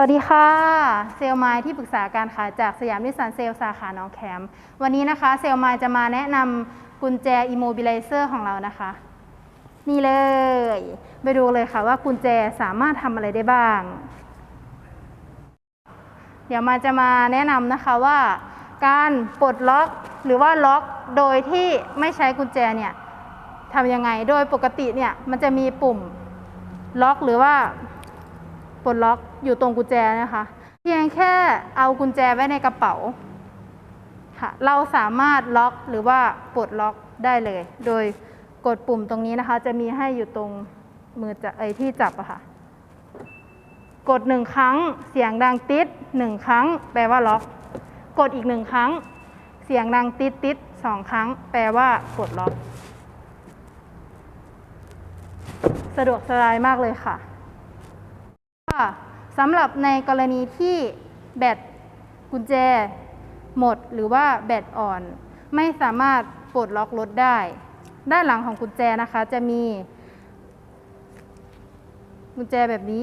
วัสดีค่ะ เซลลไมที่ปรึกษาการขายจากสยามนิสสันเซลล์สาขาหนองแขม วันนี้นะคะ เซลลไมจะมาแนะนำกุญแจ Immobilizer ของเรานะคะ นี่เลย ไปดูเลยค่ะว่ากุญแจสามารถทำอะไรได้บ้าง เดี๋ยวมาจะมาแนะนำนะคะว่าการปลดล็อกหรือว่าล็อกโดยที่ไม่ใช้กุญแจเนี่ยทำยังไง โดยปกติเนี่ยมันจะมีปุ่มล็อกหรือว่า ปลดล็อกอยู่ตรงกุญแจนะคะ เพียงแค่เอากุญแจไว้ในกระเป๋าค่ะเราสามารถล็อกหรือว่าปลดล็อกได้เลย โดยกดปุ่มตรงนี้นะคะ จะมีให้อยู่ตรงมือจะไอที่จับอะค่ะ กดหนึ่งครั้งเสียงดังติดหนึ่งครั้ง แปลว่าล็อก กดอีกหนึ่งครั้ง เสียงดังติดติดสองครั้ง แปลว่าปลดล็อก สะดวกสบายมากเลยค่ะ ค่ะสำหรับในกรณีที่แบตกุญแจ หมดหรือว่าแบตอ่อน ไม่สามารถปลดล็อกรถได้ ด้านหลังของกุญแจนะคะจะมี กุญแจแบบนี้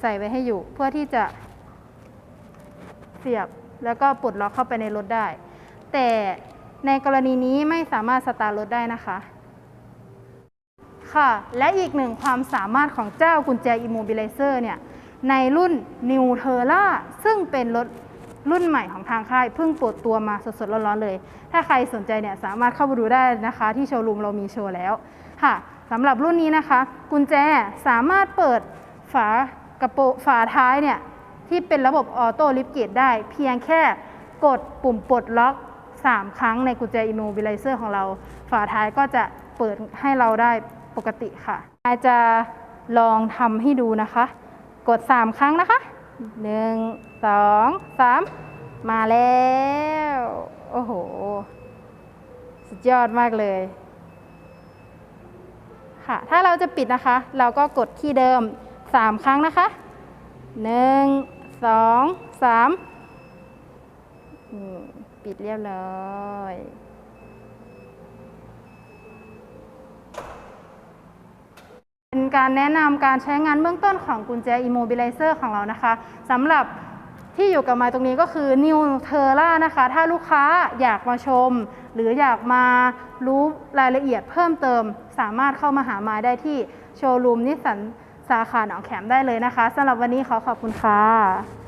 ใส่ไว้ให้อยู่ เพื่อที่จะเสียบแล้วก็ปลดล็อกเข้าไปในรถได้ แต่ในกรณีนี้ไม่สามารถสตาร์ทรถได้นะคะ ค่ะ และอีกหนึ่งความสามารถของเจ้ากุญแจ Immobilizer เนี่ยในรุ่น New t e r r a ซึ่งเป็นรถรุ่นใหม่ของทางค่ายเพิ่งเปิดตัวมาสดๆร้อนๆเลย ถ้าใครสนใจเนี่ยสามารถเข้าไปดูได้นะคะ ที่โชว์รูมเรามีโชว์แล้วค่ะสำหรับรุ่นนี้นะคะ กุญแจสามารถเปิดฝากระโปงฝาท้ายเนี่ยที่เป็นระบบออโต้ลิฟต์เกตได้เพียงแค่กดปุ่มปลดล็อก 3 ครั้งในกุญแจ Immobilizer ของเรา ฝาท้ายก็จะเปิดให้เราได้ กติค่ะ อาจะลองทำให้ดูนะคะ กด 3 ครั้งนะคะ 1 2 3 มาแล้ว โอ้โห สุดยอดมากเลยค่ะ ถ้าเราจะปิดนะคะ เราก็กดที่เดิม 3 ครั้งนะคะ 1 2 3อืมปิดเรียบร้อย เป็น การแนะนำการใช้งานเบื้องต้นของกุญแจ Immobilizer ของเรานะคะสำหรับที่อยู่กับไมาตรงนี้ก็คือ New t e r r a นะคะ ถ้าลูกค้าอยากมาชม หรืออยากมารู้รายละเอียดเพิ่มเติม สามารถเข้ามาหาไมาได้ที่โชว์รูมนิสสันสาขาหนองแขมได้เลยนะคะสำหรับวันนี้ขอขอบคุณค่ะ